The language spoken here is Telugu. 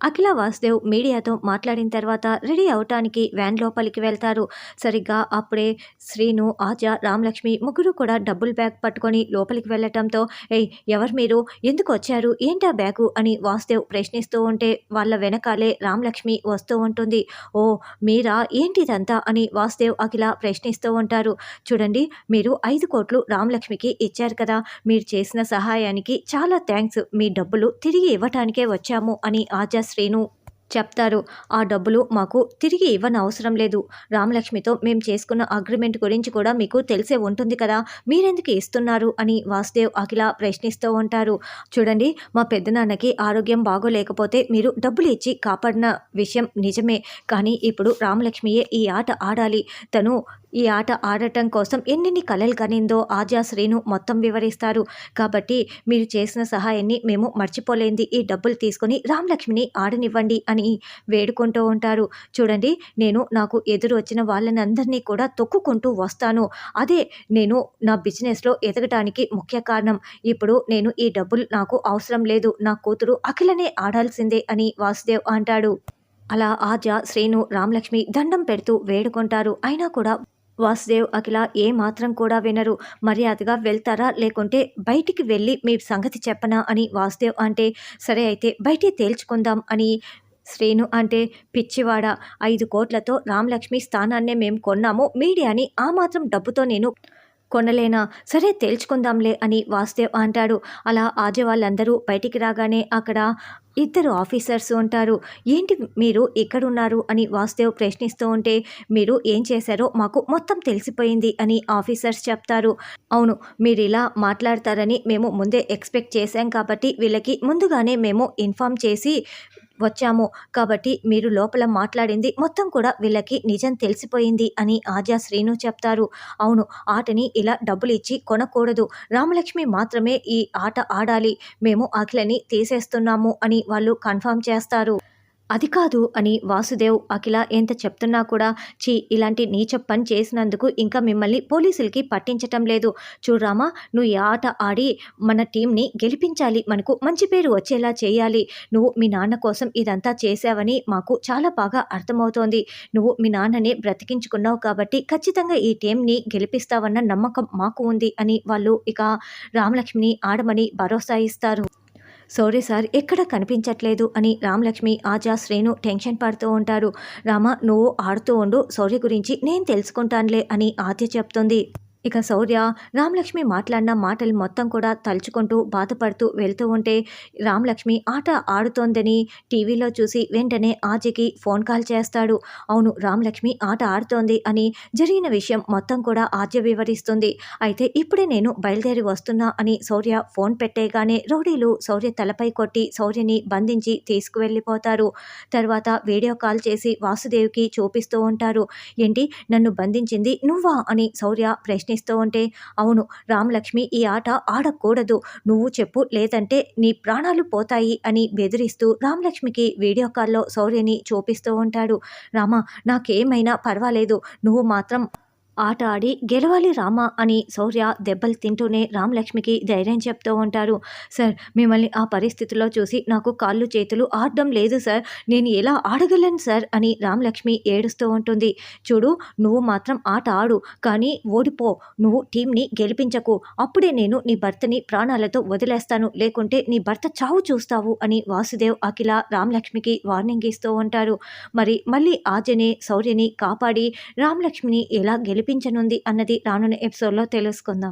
అఖిల వాసుదేవ్ మీడియాతో మాట్లాడిన తర్వాత రెడీ అవటానికి వ్యాన్ లోపలికి వెళ్తారు. సరిగ్గా అప్పుడే శ్రీను ఆజా రామలక్ష్మి ముగ్గురు కూడా డబ్బులు బ్యాగ్ పట్టుకొని లోపలికి వెళ్ళటంతో ఏయ్ ఎవరు మీరు? ఎందుకు వచ్చారు? ఏంటా బ్యాగు? అని వాసుదేవ్ ప్రశ్నిస్తూ ఉంటే వాళ్ళ వెనకాలే రామలక్ష్మి వస్తూ ఉంటుంది. ఓ మీరా? ఏంటిదంతా అని వాసుదేవ్ అఖిల ప్రశ్నిస్తూ ఉంటారు. చూడండి మీరు ఐదు కోట్లు రామలక్ష్మికి ఇచ్చారు కదా మీరు చేసిన సహాయానికి చాలా థ్యాంక్స్. మీ డబ్బులు తిరిగి ఇవ్వటానికే వచ్చాము అని ఆజా శ్రీను చెప్తారు. ఆ డబ్బులు మాకు తిరిగి ఇవ్వని అవసరం లేదు. రామలక్ష్మితో మేము చేసుకున్న అగ్రిమెంట్ గురించి కూడా మీకు తెలిసే ఉంటుంది కదా. మీరెందుకు ఇస్తున్నారు అని వాసుదేవ్ అఖిల ప్రశ్నిస్తూ ఉంటారు. చూడండి మా పెద్దనాన్నకి ఆరోగ్యం బాగోలేకపోతే మీరు డబ్బులు ఇచ్చి కాపాడిన విషయం నిజమే. కానీ ఇప్పుడు రామలక్ష్మియే ఈ ఆట ఆడాలి. తను ఈ ఆట ఆడటం కోసం ఎన్నెన్ని కలలు కనిందో ఆజా శ్రీను మొత్తం వివరిస్తారు. కాబట్టి మీరు చేసిన సహాయాన్ని మేము మర్చిపోలేంది ఈ డబ్బులు తీసుకొని రామలక్ష్మిని ఆడనివ్వండి అని వేడుకుంటూ ఉంటారు. చూడండి నేను నాకు ఎదురు వచ్చిన వాళ్ళని అందరినీ కూడా తొక్కుకుంటూ వస్తాను. అదే నేను నా బిజినెస్లో ఎదగటానికి ముఖ్య కారణం. ఇప్పుడు నేను ఈ డబ్బులు నాకు అవసరం లేదు. నా కూతురు అఖిలనే ఆడాల్సిందే అని వాసుదేవ్ అంటాడు. అలా ఆజా శ్రీను రామలక్ష్మి దండం పెడుతూ వేడుకుంటారు. అయినా కూడా వాసుదేవ్ అఖిల ఏ మాత్రం కూడా వినరు. మర్యాదగా వెళ్తారా? లేకుంటే బయటికి వెళ్ళి మీ సంగతి చెప్పనా? అని వాసుదేవ్ అంటే సరే అయితే బయటే తేల్చుకుందాం అని. శ్రీను అంటే పిచ్చివాడ ఐదు కోట్లతో రామలక్ష్మి స్థానాన్నే మేము కొన్నాము. మీడియాని ఆ మాత్రం డబ్బుతో నేను కొనలేనా? సరే తేల్చుకుందాంలే అని వాసుదేవ్ అంటాడు. అలా ఆజే వాళ్ళందరూ బయటికి రాగానే అక్కడ ఇద్దరు ఆఫీసర్స్ ఉంటారు. ఏంటి మీరు ఇక్కడున్నారు అని వాసుదేవ్ ప్రశ్నిస్తూ ఉంటే మీరు ఏం చేశారో మాకు మొత్తం తెలిసిపోయింది అని ఆఫీసర్స్ చెప్తారు. అవును మీరు ఇలా మాట్లాడతారని మేము ముందే ఎక్స్పెక్ట్ చేశాం కాబట్టి వీళ్ళకి ముందుగానే మేము ఇన్ఫామ్ చేసి వచ్చాము. కాబట్టి మీరు లోపల మాట్లాడింది మొత్తం కూడా వీళ్ళకి నిజం తెలిసిపోయింది అని ఆజా శ్రీను చెప్తారు. అవును ఆటని ఇలా డబ్బులు ఇచ్చి కొనకూడదు. రామలక్ష్మి మాత్రమే ఈ ఆట ఆడాలి. మేము అఖిలని తీసేస్తున్నాము అని వాళ్ళు కన్ఫర్మ్ చేస్తారు. అది కాదు అని వాసుదేవ్ అఖిల ఎంత చెప్తున్నా కూడా చీ ఇలాంటి నీచ పని చేసినందుకు ఇంకా మిమ్మల్ని పోలీసులకి పట్టించటం లేదు. చూడరామా నువ్వు ఈ ఆట ఆడి మన టీంని గెలిపించాలి. మనకు మంచి పేరు వచ్చేలా చేయాలి. నువ్వు మీ నాన్న కోసం ఇదంతా చేశావని మాకు చాలా బాగా అర్థమవుతోంది. నువ్వు మీ నాన్నని బ్రతికించుకున్నావు కాబట్టి ఖచ్చితంగా ఈ టీంని గెలిపిస్తావన్న నమ్మకం మాకు ఉంది అని వాళ్ళు ఇక రామలక్ష్మిని ఆడమని భరోసా ఇస్తారు. సారీ సార్ ఎక్కడ కనిపించట్లేదు అని రామలక్ష్మి ఆజా శ్రేణు టెన్షన్ పడుతూ ఉంటారు. రామ నువ్వు ఆడుతూ ఉండు సౌర్య గురించి నేను తెలుసుకుంటానులే అని ఆద్య చెప్తుంది. ఇక శౌర్య రామలక్ష్మి మాట్లాడిన మాటలు మొత్తం కూడా తలుచుకుంటూ బాధపడుతూ వెళ్తూ ఉంటే రామలక్ష్మి ఆట ఆడుతోందని టీవీలో చూసి వెంటనే ఆజకి ఫోన్ కాల్ చేస్తాడు. అవును రామలక్ష్మి ఆట ఆడుతోంది అని జరిగిన విషయం మొత్తం కూడా ఆద్య వివరిస్తుంది. అయితే ఇప్పుడే నేను బయలుదేరి వస్తున్నా అని శౌర్య ఫోన్ పెట్టేగానే రౌడీలు శౌర్య తలపై కొట్టి శౌర్యని బంధించి తీసుకువెళ్ళిపోతారు. తర్వాత వీడియో కాల్ చేసి వాసుదేవ్కి చూపిస్తూ ఉంటారు. ఏంటి? నన్ను బంధించింది నువ్వా? అని శౌర్య ప్రశ్న ప్రశ్నిస్తూ ఉంటే అవును రామలక్ష్మి ఈ ఆట ఆడకూడదు. నువ్వు చెప్పు లేదంటే నీ ప్రాణాలు పోతాయి అని బెదిరిస్తూ రామలక్ష్మికి వీడియో కాల్లో శౌర్యని చూపిస్తూ ఉంటాడు. రామ నాకేమైనా పర్వాలేదు. నువ్వు మాత్రం ఆట ఆడి గెలవాలి రామా అని శౌర్య దెబ్బలు తింటూనే రామలక్ష్మికి ధైర్యం చెప్తూ ఉంటారు. సార్ మిమ్మల్ని ఆ పరిస్థితిలో చూసి నాకు కాళ్ళు చేతులు ఆడడం లేదు సార్. నేను ఎలా ఆడగలను సార్ అని రామలక్ష్మి ఏడుస్తూ ఉంటుంది. చూడు నువ్వు మాత్రం ఆట ఆడు కానీ ఓడిపో. నువ్వు టీంని గెలిపించకు. అప్పుడే నేను నీ భర్తని ప్రాణాలతో వదిలేస్తాను. లేకుంటే నీ భర్త చావు చూస్తావు అని వాసుదేవ్ అఖిల రామలక్ష్మికి వార్నింగ్ ఇస్తూ ఉంటారు. మరి మళ్ళీ ఆజనే శౌర్యని కాపాడి రామలక్ష్మిని ఎలా గెలిపి కనిపించనుంది అన్నది రానున్న ఎపిసోడ్లో తెలుసుకుందాం.